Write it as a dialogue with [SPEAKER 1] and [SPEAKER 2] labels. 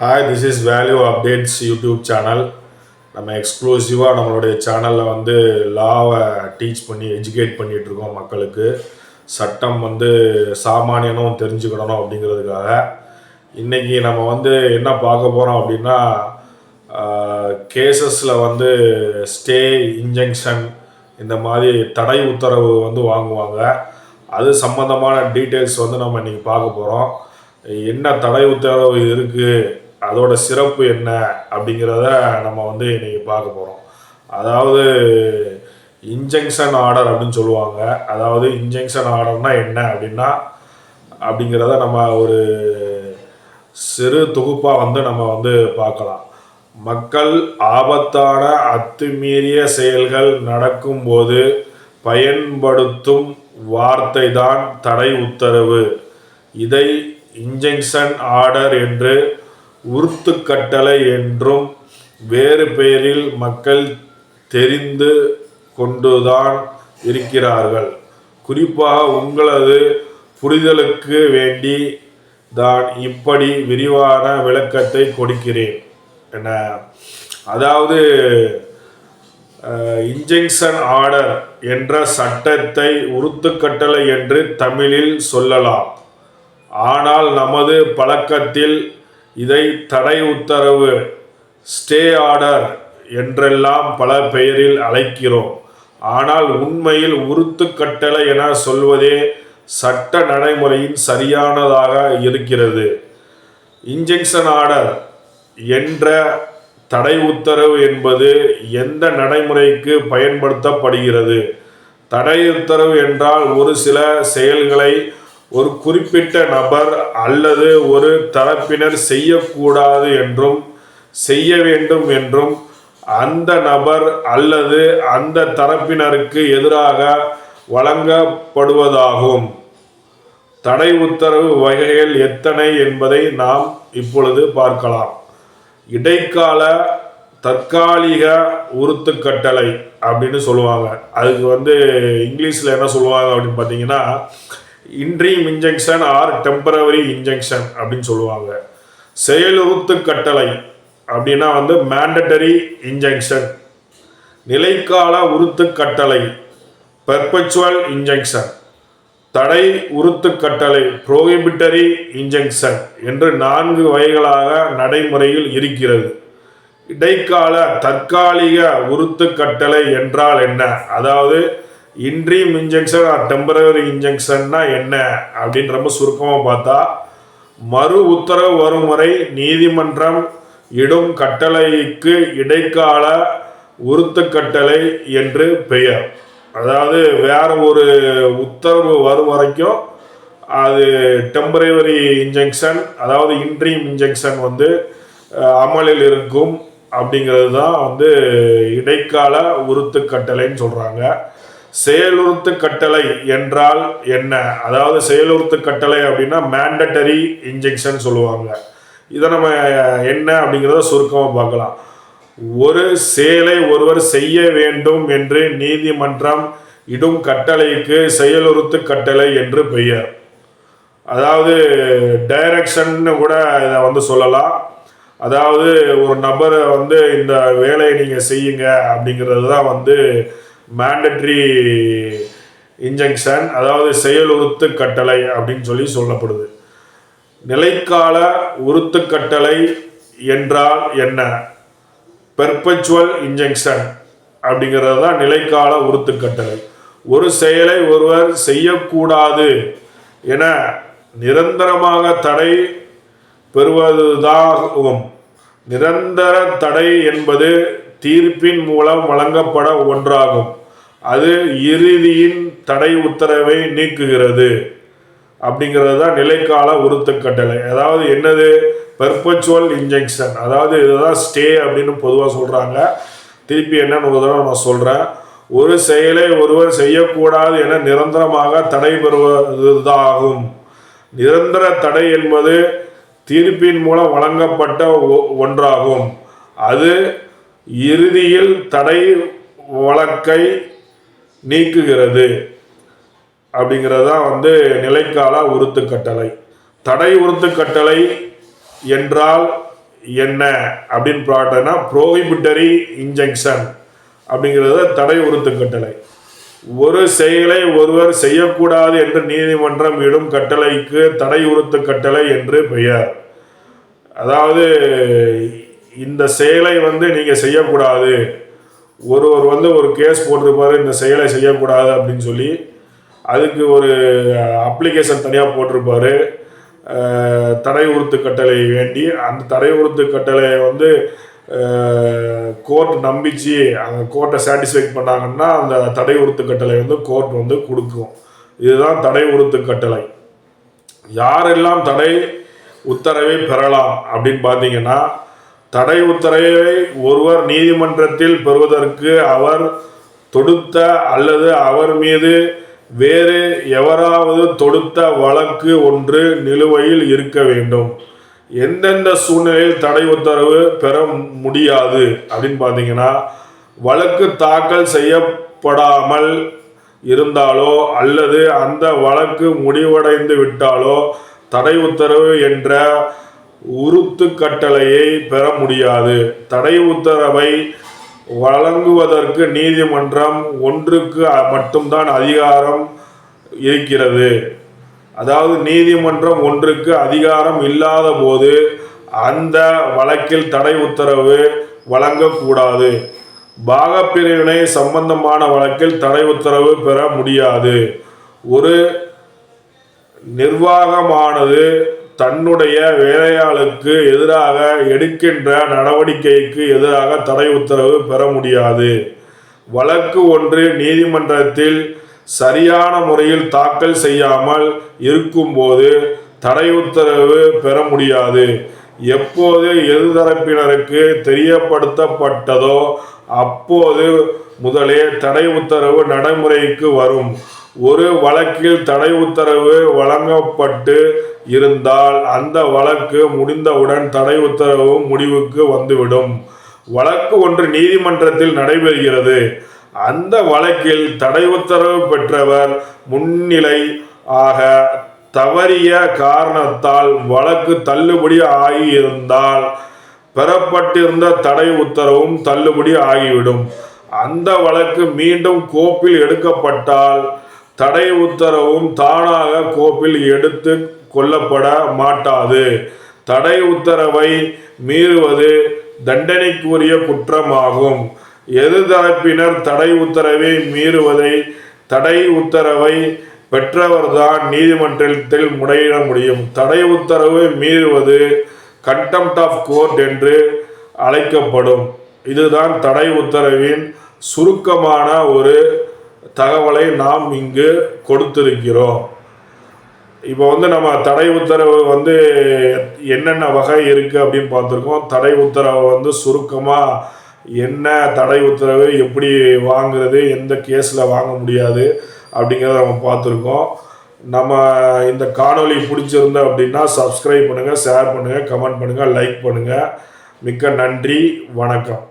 [SPEAKER 1] Hi this is value updates YouTube channel நம்ம எக்ஸ்க்ளூசிவாக நம்மளுடைய சேனலில் வந்து லாவை டீச் பண்ணி எஜுகேட் பண்ணிகிட்ருக்கோம் மக்களுக்கு. சட்டம் வந்து சாமானியனும் தெரிஞ்சுக்கணும் அப்படிங்கிறதுக்காக. இன்றைக்கி நம்ம வந்து என்ன பார்க்க போகிறோம் அப்படின்னா கேசஸில் வந்து ஸ்டே இன்ஜெக்ஷன் இந்த மாதிரி தடை உத்தரவு வந்து வாங்குவாங்க. அது சம்மந்தமான டீட்டெயில்ஸ் வந்து நம்ம இன்றைக்கி பார்க்க போகிறோம் என்ன தடை உத்தரவு இருக்குது அதோட சிறப்பு என்ன அப்படிங்கிறத நம்ம வந்து இன்னைக்கு பார்க்க போகிறோம் அதாவது இன்ஜெக்ஷன் ஆர்டர் அப்படின்னு சொல்லுவாங்க. அதாவது இன்ஜெக்ஷன் ஆர்டர்னா என்ன அப்படின்னா அப்படிங்கிறத நம்ம ஒரு சிறு தொகுப்பாக வந்து நம்ம வந்து பார்க்கலாம். மக்கள் ஆபத்தான அத்துமீறிய செயல்கள் நடக்கும்போது பயன்படுத்தும் வார்த்தை தான் தடை உத்தரவு. இதை இன்ஜெக்ஷன் ஆர்டர் என்று உருத்துக்கட்டளை கட்டளை என்றும் வேறு பெயரில் மக்கள் தெரிந்து கொண்டுதான் இருக்கிறார்கள். குறிப்பாக உங்களது புரிதலுக்கு வேண்டி தான் இப்படி விரிவான விளக்கத்தை கொடுக்கிறேன். என்ன? அதாவது இன்ஜெக்ஷன் ஆர்டர் என்ற சட்டத்தை உருத்துக்கட்டளை என்று தமிழில் சொல்லலாம். ஆனால் நமது பழக்கத்தில் இதை தடை உத்தரவு ஸ்டே ஆர்டர் என்றெல்லாம் பல பெயரில் அழைக்கிறோம். ஆனால் உண்மையில் உறுத்துக்கட்டளை என சொல்வதே சட்ட நடைமுறையின் சரியானதாக இருக்கிறது. இன்ஜெக்ஷன் ஆர்டர் என்ற தடை உத்தரவு என்பது எந்த நடைமுறைக்கு பயன்படுத்தப்படுகிறது? தடை உத்தரவு என்றால் ஒரு சில செயல்களை ஒரு குறிப்பிட்ட நபர் அல்லது ஒரு தரப்பினர் செய்யக்கூடாது என்றும் செய்ய வேண்டும் என்றும் அந்த நபர் அல்லது அந்த தரப்பினருக்கு எதிராக வழங்கப்படுவதாகும். தடை உத்தரவு வகைகள் எத்தனை என்பதை நாம் இப்பொழுது பார்க்கலாம். இடைக்கால தற்காலிக உறுத்து கட்டளை அப்படின்னு சொல்லுவாங்க. அதுக்கு வந்து இங்கிலீஷில் என்ன சொல்லுவாங்க அப்படின்னு பார்த்தீங்கன்னா interim injection or temporary injection அப்படின்னு சொல்லுவாங்க. செயலுறுத்து கட்டளை அப்படின்னா வந்து மேண்டட்டரி இன்ஜெக்ஷன் நிலைக்கால உறுத்து கட்டளை பெர்பச்சுவல் இன்ஜெக்ஷன் தடை உறுத்து கட்டளை புரோகிபிட்டரி இன்ஜெக்ஷன் என்று நான்கு வகைகளாக நடைமுறையில் இருக்கிறது. இடைக்கால தற்காலிக உறுத்து கட்டளை என்றால் என்ன? அதாவது இன்ட்ரீம் இன்ஜெக்ஷன் ஆர் டெம்பரரி இன்ஜெக்ஷன்னா என்ன? அப்படின்னு ரொம்ப சுருக்கமாக பார்த்தா மறு உத்தரவு வரும் வரை நீதிமன்றம் இடும் கட்டளைக்கு இடைக்கால உறுத்து கட்டளை என்று பெயர். அதாவது வேற ஒரு உத்தரவு வரும் வரைக்கும் அது டெம்பரவரி இன்ஜெக்ஷன் அதாவது இன்ட்ரீம் இன்ஜெக்ஷன் வந்து அமலில் இருக்கும் அப்படிங்கிறது தான் வந்து இடைக்கால உருத்து கட்டளைன்னு சொல்கிறாங்க செயலுறுத்து கட்டளை என்றால் என்ன? அதாவது செயலுறுத்து கட்டளை அப்படின்னா மேண்டட்டரி இன்ஜெக்ஷன் சொல்லுவாங்க. இதை நம்ம என்ன அப்படிங்கிறத சுருக்கமாக பார்க்கலாம். ஒரு செயலை ஒருவர் செய்ய வேண்டும் என்று நீதிமன்றம் இடும் கட்டளைக்கு செயலுறுத்து கட்டளை என்று பெயர். அதாவது டைரக்ஷன்னு கூட இதை வந்து சொல்லலாம். அதாவது ஒரு நபரை வந்து இந்த வேலையை நீங்கள் செய்யுங்க அப்படிங்கிறது தான் வந்து மேண்டட்ரி இன்ஜெக்ஷன் அதாவது செயலுறுத்து கட்டளை அப்படின்னு சொல்லி சொல்லப்படுது. நிலைக்கால உறுத்து கட்டளை என்றால் என்ன? பெர்பச்சுவல் இன்ஜெக்ஷன் அப்படிங்கிறது தான் நிலைக்கால உறுத்து கட்டளை. ஒரு செயலை ஒருவர் செய்யக்கூடாது என நிரந்தரமாக தடை பெறுவதுதாகும். நிரந்தர தடை என்பது தீர்ப்பின் மூலம் வழங்கப்பட ஒன்றாகும். அது இறுதியின் தடை உத்தரவை நீக்குகிறது. அப்படிங்கிறது தான் நிலைக்கால உறுத்து கட்டளை. அதாவது என்னது? பெர்பச்சுவல் இன்ஜெக்ஷன் அதாவது இதுதான் ஸ்டே அப்படின்னு பொதுவாக சொல்கிறாங்க திருப்பி என்னன்னு ஒரு தடவை நான் சொல்கிறேன் ஒரு செயலை ஒருவர் செய்யக்கூடாது என நிரந்தரமாக தடை பெறுவதாகும் நிரந்தர தடை என்பது தீர்ப்பின் மூலம் வழங்கப்பட்ட ஒ- ஒன்றாகும். அது இறுதியில் தடை வழக்கை நீக்குகிறது அப்படிங்கிறது தான் வந்து நிலைக்கால உறுத்து கட்டளை தடை உறுத்து கட்டளை என்றால் என்ன அப்படின்னு பார்த்தோன்னா ப்ரோஹிபிட்டரி இன்ஜெக்ஷன் அப்படிங்கிறது தடை உறுத்து கட்டளை ஒரு செயலை ஒருவர் செய்யக்கூடாது என்று நீதிமன்றம் இடும் கட்டளைக்கு தடை உறுத்து கட்டளை என்று பெயர். அதாவது இந்த செயலை வந்து நீங்கள் செய்யக்கூடாது. ஒருவர் வந்து ஒரு கேஸ் போட்டிருப்பாரு இந்த செயலை செய்யக்கூடாது அப்படின்னு சொல்லி அதுக்கு ஒரு அப்ளிகேஷன் தனியாக போட்டிருப்பாரு. தடை உறுத்து கட்டளை வேண்டி அந்த தடை உறுத்து கட்டளையை வந்து கோர்ட் நம்பிச்சு அந்த கோர்ட்டை சாட்டிஸ்ஃபைட் பண்ணாங்கன்னா அந்த தடை உறுத்து கட்டளை வந்து கோர்ட் வந்து கொடுக்கும். இதுதான் தடை உறுத்து கட்டளை. யாரெல்லாம் தடை உத்தரவை பெறலாம் அப்படின்னு பார்த்தீங்கன்னா தடை உத்தரவை ஒருவர் நீதிமன்றத்தில் பெறுவதற்கு அவர் தொடுத்த அல்லது அவர் மீது வேறு எவராவது தொடுத்த வழக்கு ஒன்று நிலுவையில் இருக்க வேண்டும். எந்தெந்த சூழ்நிலையில் தடை உத்தரவு பெற முடியாது அப்படின்னு பார்த்தீங்கன்னா வழக்கு தாக்கல் செய்யப்படாமல் இருந்தாலோ அல்லது அந்த வழக்கு முடிவடைந்து விட்டாலோ தடை உத்தரவு என்ற உறுத்து கட்டளையை பெற முடியாது. தடை உத்தரவை வழங்குவதற்கு நீதிமன்றம் ஒன்றுக்கு மட்டும்தான் அதிகாரம் இருக்கிறது. அதாவது நீதிமன்றம் ஒன்றுக்கு அதிகாரம் இல்லாத போது அந்த வழக்கில் தடை உத்தரவு வழங்கக்கூடாது. பாகப்பிரிவினை சம்பந்தமான வழக்கில் தடை உத்தரவு பெற முடியாது. ஒரு நிர்வாகமானது தன்னுடைய வேலையாளுக்கு எதிராக எடுக்கின்ற நடவடிக்கைக்கு எதிராக தடை உத்தரவு பெற முடியாது. வழக்கு ஒன்று நீதிமன்றத்தில் சரியான முறையில் தாக்கல் செய்யாமல் இருக்கும்போது தடை உத்தரவு பெற முடியாது. எப்போது எதிர்தரப்பினருக்கு தெரியப்படுத்தப்பட்டதோ அப்போது முதலே தடை உத்தரவு நடைமுறைக்கு வரும். ஒரு வழக்கில் தடை உத்தரவு வழங்கப்பட்டு இருந்தால் அந்த வழக்கு முடிந்தவுடன் தடை உத்தரவும் முடிவுக்கு வந்துவிடும். வழக்கு ஒன்று நீதிமன்றத்தில் நடைபெறுகிறது. அந்த வழக்கில் தடை உத்தரவு பெற்றவர் முன்னிலை ஆக தவறிய காரணத்தால் வழக்கு தள்ளுபடி ஆகியிருந்தால் பெறப்பட்டிருந்த தடை உத்தரவும் தள்ளுபடி ஆகிவிடும். அந்த வழக்கு மீண்டும் கோப்பில் எடுக்கப்பட்டால் தடை உத்தரவும் தானாக கோப்பில் எடுத்து கொள்ளப்பட மாட்டாது. தடை உத்தரவை மீறுவது தண்டனைக்குரிய குற்றமாகும். எதிர்தரப்பினர் தடை உத்தரவை மீறுவதை தடை உத்தரவை பெற்றவர்தான் நீதிமன்றத்தில் முறையிட முடியும். தடை உத்தரவு மீறுவது கண்டெம்ட் ஆஃப் கோர்ட் என்று அழைக்கப்படும். இதுதான் தடை உத்தரவின் சுருக்கமான ஒரு தகவலை நாம் இங்கு கொடுத்திருக்கிறோம். இப்போ வந்து நம்ம தடை உத்தரவு வந்து என்னென்ன வகை இருக்குது அப்படின்னு பார்த்துருக்கோம். தடை உத்தரவை வந்து சுருக்கமாக என்ன தடை உத்தரவு எப்படி வாங்குறது எந்த கேஸில் வாங்க முடியாது அப்படிங்கிறத நம்ம பார்த்துருக்கோம். நம்ம இந்த காணொளி பிடிச்சிருந்த அப்படின்னா சப்ஸ்கிரைப் பண்ணுங்கள் ஷேர் பண்ணுங்கள் கமெண்ட் பண்ணுங்கள் லைக் பண்ணுங்கள் மிக்க நன்றி வணக்கம்.